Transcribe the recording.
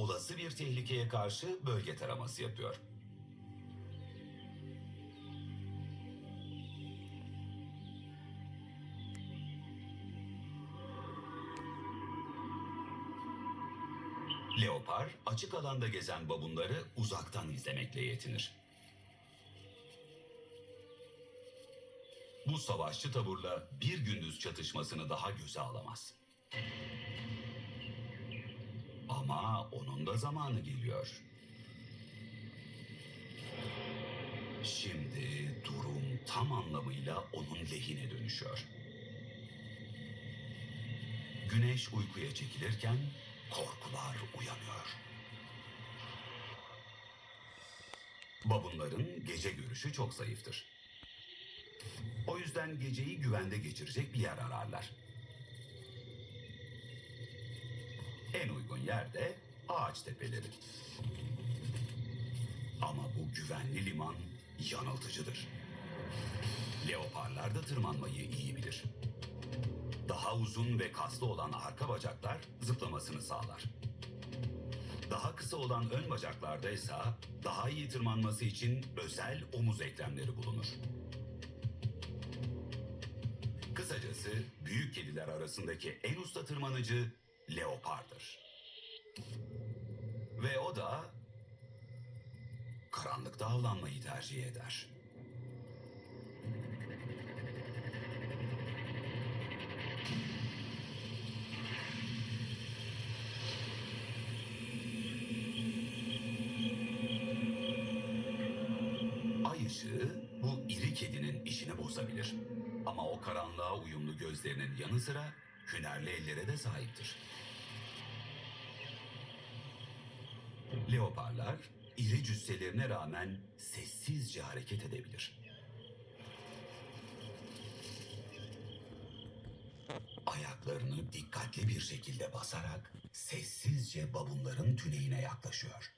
olası bir tehlikeye karşı bölge taraması yapıyor. Leopar açık alanda gezen babunları uzaktan izlemekle yetinir. Bu savaşçı taburla bir gündüz çatışmasını daha göze alamaz. Ama onun da zamanı geliyor. Şimdi durum tam anlamıyla onun lehine dönüşüyor. Güneş uykuya çekilirken korkular uyanıyor. Babunların gece görüşü çok zayıftır. O yüzden geceyi güvende geçirecek bir yer ararlar. Yer de ağaç tepeleri. Ama bu güvenli liman yanıltıcıdır. Leoparlar da tırmanmayı iyi bilir. Daha uzun ve kaslı olan arka bacaklar zıplamasını sağlar. Daha kısa olan ön bacaklarda ise daha iyi tırmanması için özel omuz eklemleri bulunur. Kısacası büyük kediler arasındaki en usta tırmanıcı leopardır. Ve o da karanlıkta avlanmayı tercih eder. Ay ışığı bu iri kedinin işini bozabilir. Ama o karanlığa uyumlu gözlerinin yanı sıra hünerli ellere de sahiptir. Leoparlar iri cüsselerine rağmen sessizce hareket edebilir. Ayaklarını dikkatli bir şekilde basarak sessizce babunların tüneyine yaklaşıyor.